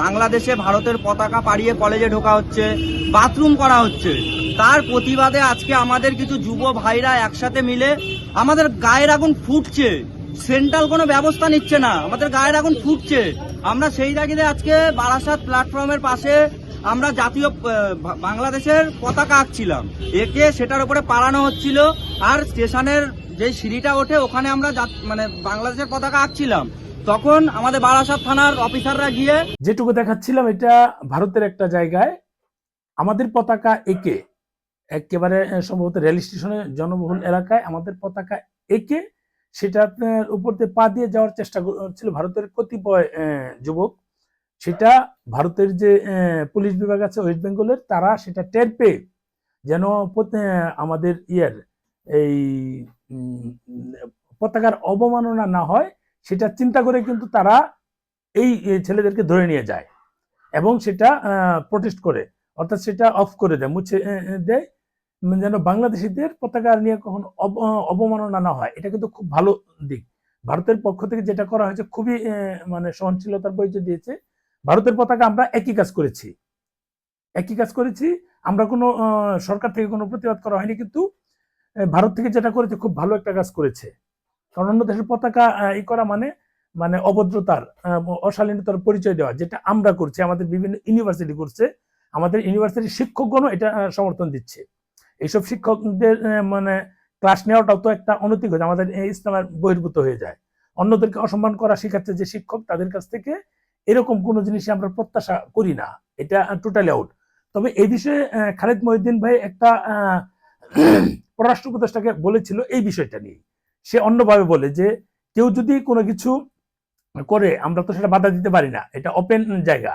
বাংলাদেশে ভারতের পতাকা পাড়িয়ে কলেজে ঢোকা হচ্ছে, বাথরুম করা হচ্ছে। তার প্রতিবাদে আজকে আমাদের কিছু যুব ভাইরা একসাথে মিলে আমাদের গায়ের আগুন ফুটছে। সেন্ট্রাল কোনো ব্যবস্থা নিচ্ছে না, আমাদের গায়ের আগুন ফুটছে। আমরা সেই তাগিদে আজকে বারাসাত প্ল্যাটফর্মের পাশে আমরা জাতীয় বাংলাদেশের পতাকা আঁকছিলাম। একে সেটার উপরে পালানো হচ্ছিল, আর স্টেশনের যে সিঁড়িটা ওঠে, ওখানে আমরা মানে বাংলাদেশের পতাকা আঁকছিলাম। তখন আমাদের বারাসাত থানার অফিসাররা গিয়ে যেটুকু দেখাচ্ছিলাম, এটা ভারতের একটা জায়গায় আমাদের পতাকা একে, একেবারে সম্ভবত রেল স্টেশনের জনবহুল এলাকায় আমাদের পতাকা একে, সেটা আপনার উপর দিয়ে পা দিয়ে যাওয়ার চেষ্টা করছিল ভারতের কতিপয় যুবক। সেটা ভারতের যে পুলিশ বিভাগ আছে, ওয়েস্ট বেঙ্গলের, তারা সেটা টের পেয়ে যেন আমাদের ইয়ের এই পতাকার অবমাননা না হয় সেটা চিন্তা করে কিন্তু তারা এই ছেলেদেরকে ধরে নিয়ে যায় এবং সেটা প্রোটেস্ট করে। অর্থাৎ সেটা অফ করে দেয়, মুছে দেয়। যেন বাংলাদেশিদের পতাকা নিয়ে কখনো অব- অবমাননা না হয়। এটা কিন্তু খুব ভালো দিক। ভারতের পক্ষ থেকে যেটা করা হয়েছে খুবই মানে সহনশীলতার পরিচয় দিয়েছে। ভারতের পতাকা আমরা একই কাজ করেছি। একই কাজ করেছি। আমরা কোনো সরকার থেকে কোনো প্রতিবাদ করা হয়নি কিন্তু ভারত থেকে যেটা করেছে খুব ভালো একটা কাজ করেছে। কারণ অন্য দেশের পতাকা ই করা মানে মানে অভদ্রতার অশালীনতার পরিচয় দেওয়া, যেটা আমরা করছি, আমাদের বিভিন্ন ইউনিভার্সিটি করছে, আমাদের ইউনিভার্সিটির শিক্ষকগণও এটা সমর্থন দিচ্ছে। এইসব শিক্ষকদের মানে ক্লাস নেওয়াটাও তো একটা অনৈতিক হয়ে আমাদের ইসলামের বহির্ভূত হয়ে যায়। অন্যদেরকে অসম্মান করা শেখাচ্ছে যে শিক্ষক তাদের কাছ থেকে এরকম কোনো জিনিসই আমরা প্রত্যাশা করি না, এটা টোটালি আউট তবে এই বিষয়ে খালেদ মহিউদ্দিন ভাই একটা পররাষ্ট্র উপদেষ্টাকে বলেছিল এই বিষয়টা নিয়ে। সে অন্যভাবে বলে যে কেউ যদি কোনো কিছু করে, আমরা তো সেটা বাধা দিতে পারি না। এটা ওপেন জায়গা।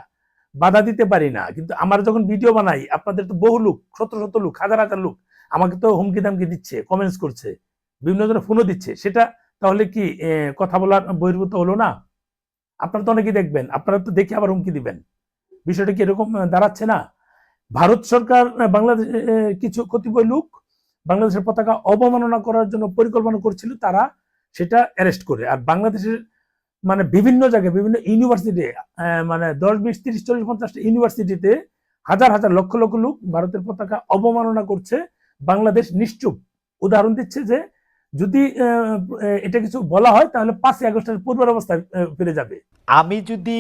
বাধা দিতে পারি না। কিন্তু আমার যখন ভিডিও বানাই, আপনাদের তো বহু লোক, শত শত লোক, হাজার হাজার লোক আমাকে তো হুমকি দামকি দিচ্ছে কমেন্টস করছে, বিভিন্ন জনের ফোনও দিচ্ছে। সেটা তাহলে কি কথা বলার বহির্ভূত হলো না? আপনারা তো অনেকেই দেখবেন, আপনারা তো দেখে আবার হুমকি দিবেন। বিষয়টা কি এরকম দাঁড়াচ্ছে না? ভারত সরকার, বাংলাদেশ কিছু কতিপয় লোক বাংলাদেশের পতাকা অবমাননা করার জন্য পরিকল্পনা করছিল তারা সেটা অ্যারেস্ট করে। আর বাংলাদেশের মানে বিভিন্ন জায়গায়, বিভিন্ন ইউনিভার্সিটি মানে দশ, বিশ, তিরিশ, চল্লিশ, পঞ্চাশটা ইউনিভার্সিটিতে হাজার হাজার, লক্ষ লক্ষ লোক ভারতের পতাকা অবমাননা করছে। বাংলাদেশ নিশ্চুপ। উদাহরণ দিচ্ছে যে যদি এটা কিছু বলা হয় তাহলে পাঁচই আগস্টের পূর্বের অবস্থায় ফিরে যাবে। আমি যদি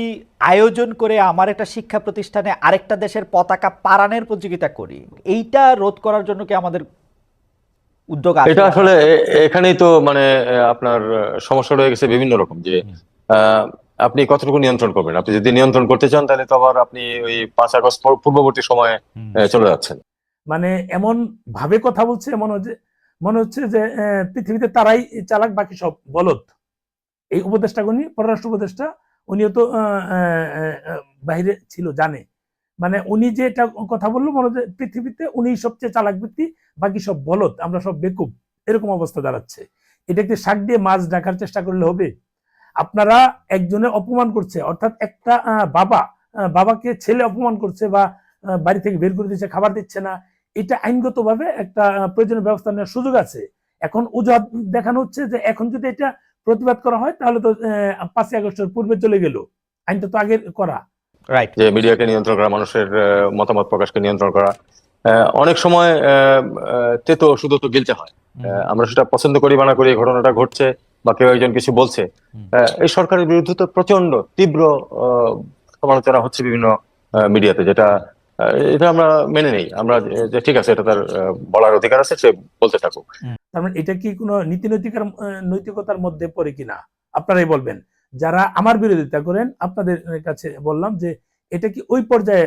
আয়োজন করে আমার একটা শিক্ষা প্রতিষ্ঠানে আরেকটা দেশের পতাকা পারানের প্রতিযোগিতা করি, এইটা রোধ করার জন্য কি আমাদের উদ্যোগ আছে এটা আসলে এখানেই তো মানে আহ, আপনার সমস্যা রয়ে গেছে বিভিন্ন রকম যে আহ, আপনি কতটুকু নিয়ন্ত্রণ করবেন? আপনি যদি নিয়ন্ত্রণ করতে চান তাহলে তো আবার আপনি ওই পাঁচ আগস্ট পূর্ববর্তী সময়ে আহ, চলে যাচ্ছেন। মানে এমন ভাবে কথা বলছে মনে হচ্ছে মনে হচ্ছে যে আহ, পৃথিবীতে তারাই চালাক বাকি সব বলদ। এই উপদেষ্টাগুনি পররাষ্ট্র উপদেষ্টা উনিও তো আহ, আহ, আহ, বাইরে ছিল জানে। মানে উনি যে এটা কথা বলল, মনে হচ্ছে পৃথিবীতে উনি সবচেয়ে চালাক ব্যক্তি, বাকি সব বলদ, আমরা সব বেকুব। এরকম অবস্থা দাঁড়াচ্ছে। এটাকে শাক দিয়ে মাছ ডাকার চেষ্টা করলে হবে। আপনারা একজনে অপমান করছে, অর্থাৎ একটা বাবা বাবাকে ছেলে অপমান করছে বা বাড়ি থেকে বের করে দিচ্ছে, খাবার দিচ্ছে না, এটা আইনগতভাবে একটা প্রয়োজনীয় ব্যবস্থা নেওয়ার সুযোগ আছে। এখন অজুহাত দেখানো হচ্ছে যে এখন যদি এটা প্রতিবাদ করা হয়, তাহলে তো পাঁচই আগস্টের পূর্বে চলে গেল। আইনটা তো আগের করা। যে মিডিয়াকে নিয়ন্ত্রণ করা মানুষের আহ, মতামত প্রকাশকে নিয়ন্ত্রণ করা আহ, অনেক সময় আহ, আহ, তেতো শুধু তো গিলতে হয়। আহ, আমরা সেটা পছন্দ করি বা না করি ঘটনাটা ঘটছে বা কেউ একজন কিছু বলছে। আহ, এই সরকারের বিরুদ্ধে তো প্রচণ্ড তীব্র আহ, সমালোচনা হচ্ছে বিভিন্ন মিডিয়াতে যেটা এটা আমরা মেনে নেই। আমরা যে- ঠিক আছে এটা তার আহ, বলার অধিকার আছে সে বলতে থাকুক। তার মানে এটা কি কোনো নীতি নৈতিকার নৈতিকতার মধ্যে পড়ে কিনা? আপনারাই বলবেন। যারা আমার বিরোধিতা করেন, আপনাদের কাছে বললাম যে এটা কি ওই পর্যায়ে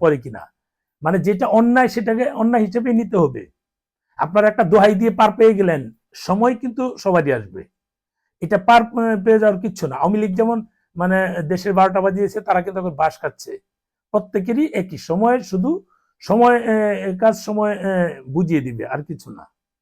পড়ে কিনা? মানে যেটা অন্যায় সেটাকে অন্যায় হিসেবে নিতে হবে। আপনারা একটা দোহাই দিয়ে পার পেয়ে গেলেন, সময় কিন্তু সবারই আসবে। এটা পার পেয়ে যাওয়ার কিচ্ছু না। আওয়ামী লীগ যেমন মানে দেশের বারোটা বাজিয়েছে, তারা কিন্তু এখন বাস খাচ্ছে। প্রত্যেকেরই একই সময়, শুধু সময় কাজ সময় বুঝিয়ে দিবে, আর কিছু না।